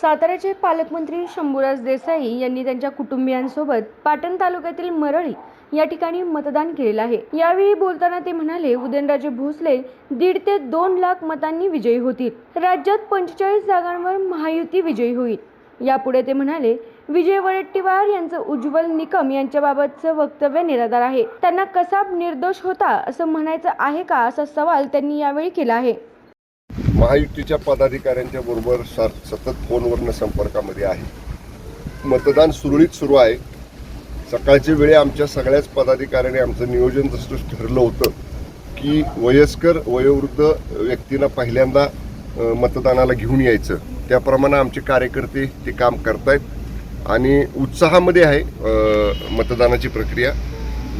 साताऱ्याचे पालकमंत्री शंभूराज देसाई यांनी त्यांच्या कुटुंबियांसोबत पाटण तालुक्यातील मरळी या ठिकाणी मतदान केलेलं आहे. यावेळी बोलताना ते म्हणाले उदयनराजे भोसले दीड ते दोन लाख मतांनी विजयी होतील. राज्यात पंचेचाळीस जागांवर महायुती विजयी होईल. यापुढे ते म्हणाले विजय वडेट्टीवार यांचं उज्ज्वल निकम यांच्याबाबतचं वक्तव्य निराधार आहे. त्यांना कसाब निर्दोष होता असं म्हणायचं आहे का असा सवाल त्यांनी यावेळी केला आहे. महायुतीच्या पदाधिकाऱ्यांच्या बरोबर सतत फोनवरनं संपर्कामध्ये आहे. मतदान सुरळीत सुरू आहे. सकाळच्या वेळी आमच्या सगळ्याच पदाधिकाऱ्यांनी आमचं नियोजन जसं ठरलं होतं की वयस्कर वयोवृद्ध व्यक्तींना पहिल्यांदा मतदानाला घेऊन यायचं. त्याप्रमाणे आमचे कार्यकर्ते ते काम करतायत आणि उत्साहामध्ये आहे मतदानाची प्रक्रिया.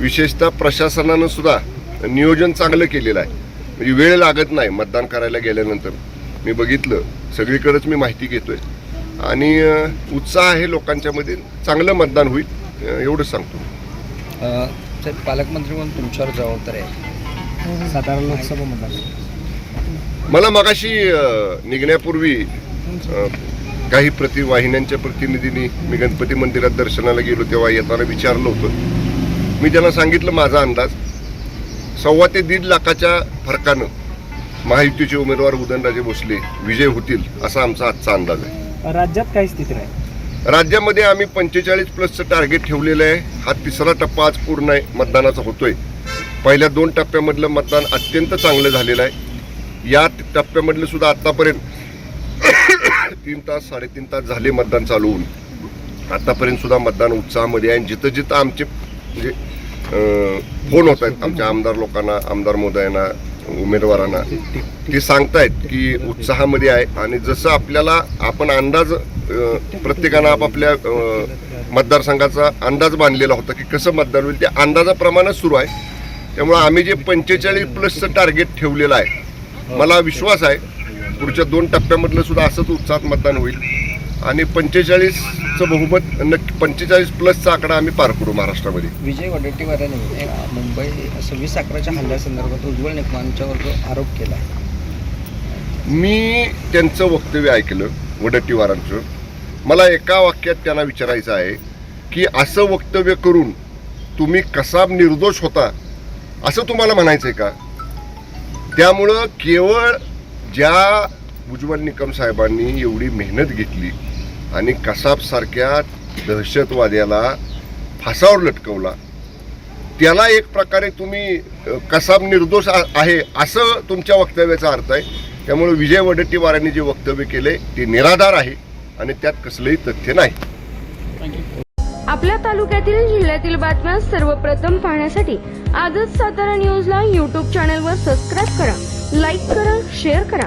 विशेषतः प्रशासनानं सुद्धा नियोजन चांगलं केलेलं आहे. म्हणजे वेळ लागत नाही मतदान करायला गेल्यानंतर. मी बघितलं सगळीकडेच मी माहिती घेतोय. आणि अ, उत्साह आहे लोकांच्यामध्ये चांगलं मतदान होईल एवढंच सांगतो सर पालकमंत्री म्हणून तुमच्यावर जबाबदारी आहे. सातारा लोकसभा मतदार मला मगाशी निघण्यापूर्वी काही प्रतिवाहिन्यांच्या प्रतिनिधींनी मी गणपती मंदिरात दर्शनाला गेलो तेव्हा येताना विचारलं होतं. मी त्यांना सांगितलं माझा अंदाज. सव्वा ते दीड लाखाच्या फरकानं महायुतीचे उमेदवार उदयनराजे भोसले विजय होतील असा आमचा आजचा अंदाज आहे. राज्यात काय स्थिती आहे राज्यामध्ये आम्ही पंचेचाळीस प्लसचं टार्गेट ठेवलेलं आहे. हा तिसरा टप्पा आज पूर्ण आहे. मतदानाचा होतोय. पहिल्या दोन टप्प्यामधलं मतदान अत्यंत चांगलं झालेलं आहे. या टप्प्यामधलं सुद्धा आतापर्यंत तीन तास साडेतीन तास झाले मतदान चालू होऊन. आतापर्यंत सुद्धा मतदान उत्साहामध्ये आहे. आणि जिथं जिथं आमचे म्हणजे फोन होत आहेत आमच्या आमदार लोकांना आमदार मोदयांना उमेदवारांना. ते सांगतायत की उत्साहामध्ये आहे आणि जसं आपल्याला आपण अंदाज प्रत्येकानं आपापल्या मतदारसंघाचा अंदाज बांधलेला होता की कसं मतदान होईल. त्या अंदाजाप्रमाणेच सुरू आहे. त्यामुळे आम्ही जे पंचेचाळीस प्लसचं टार्गेट ठेवलेलं आहे मला विश्वास आहे पुढच्या दोन टप्प्यामधलं सुद्धा असंच उत्साहात मतदान होईल. आणि पंचेचाळीसचं बहुमत नक्की पंचेचाळीस प्लसचा आकडा आम्ही पार करू महाराष्ट्रामध्ये. विजय वडेट्टीवारांनी मुंबई सव्वीस अकराच्या हल्ल्यासंदर्भात उज्ज्वल निकमांच्यावर जो आरोप केला मी त्यांचं वक्तव्य ऐकलं वडट्टीवारांचं. मला एका वाक्यात त्यांना विचारायचं आहे की असं वक्तव्य करून तुम्ही कसा निर्दोष होता असं तुम्हाला म्हणायचं आहे का? त्यामुळं केवळ ज्या उज्ज्वल निकम साहेबांनी एवढी मेहनत घेतली आणि कसाबसारख्या दहशतवाद्याला फासावर लटकवला. त्याला एक प्रकारे तुम्ही कसाब निर्दोष आहे असं तुमच्या वक्तव्याचा अर्थ आहे. त्यामुळे विजय वडेट्टीवारांनी जे वक्तव्य केले ते निराधार आहे आणि त्यात कसलंही तथ्य नाही. आपल्या तालुक्यातील जिल्ह्यातील बातम्या सर्वप्रथम पाहण्यासाठी आजच सातारा न्यूजला यूट्यूब चॅनलवर सबस्क्राईब करा लाईक करा शेअर करा.